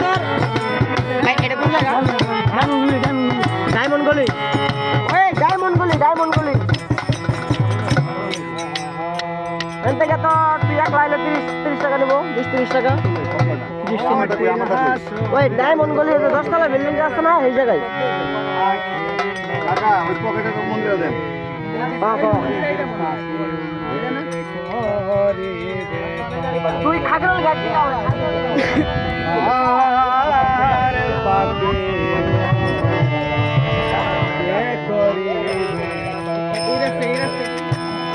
তোর। এটা কোন জায়গা? ডায়মন্ড গলি। ওই ডায়মন্ড গলি ডায়মন্ড গলি। এখান থেকে তো তুই এক লাইলে তিরিশ তিরিশ টাকা নেব। বিশ তিরিশ টাকা। ওই ডায়মন্ড গলি দশতলা বিল্ডিং আছে না এই জায়গায়। হ্যাঁ, হ্যাঁ। তুই খাগড়াল আয়। আরে পাবে।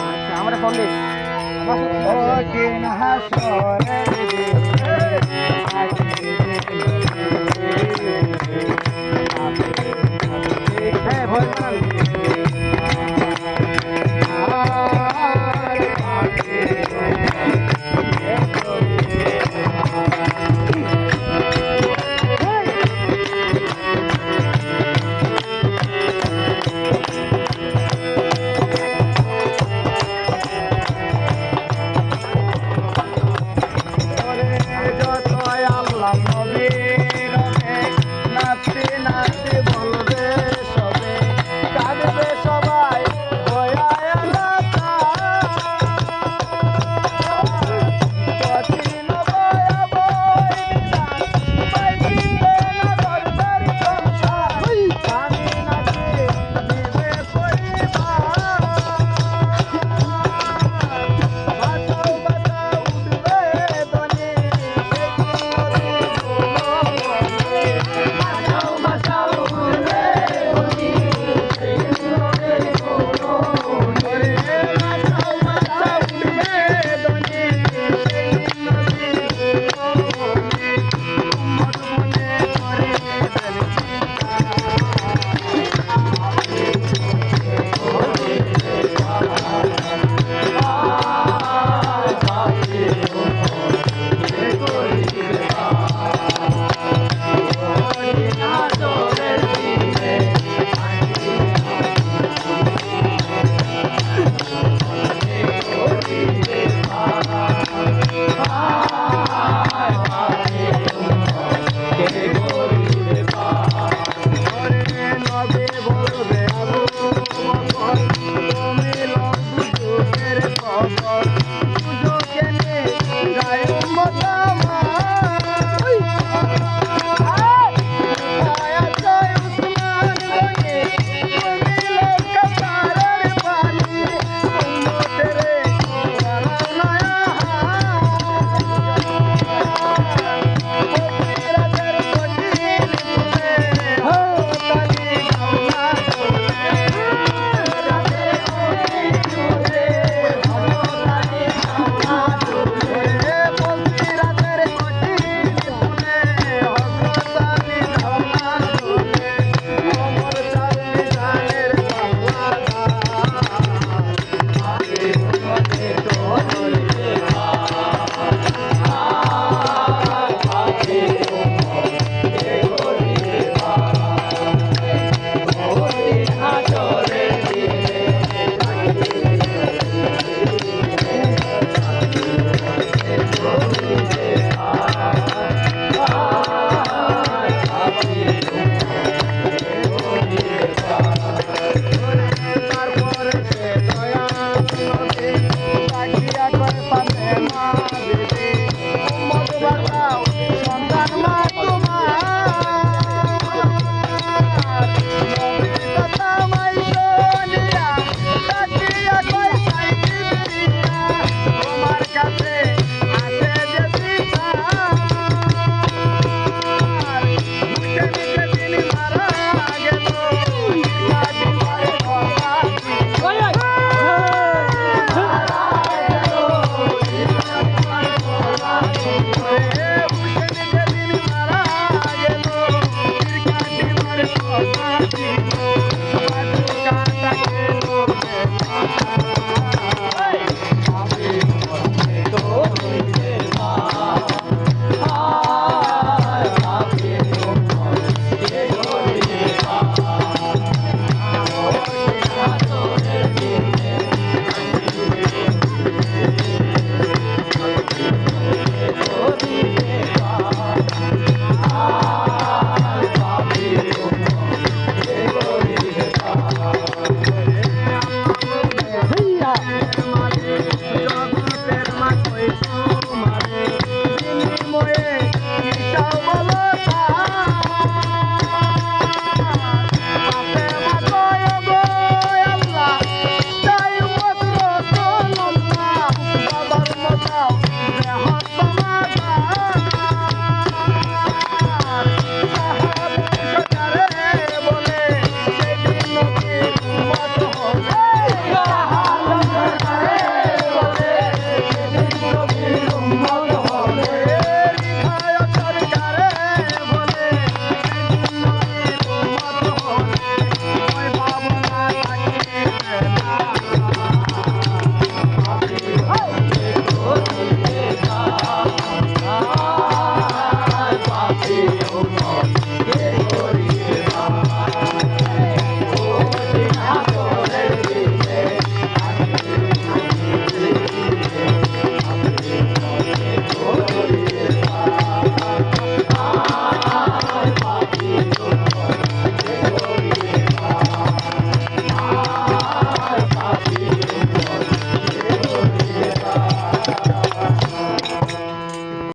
আচ্ছা আমরা ফোন দিস কঠিন হাসরে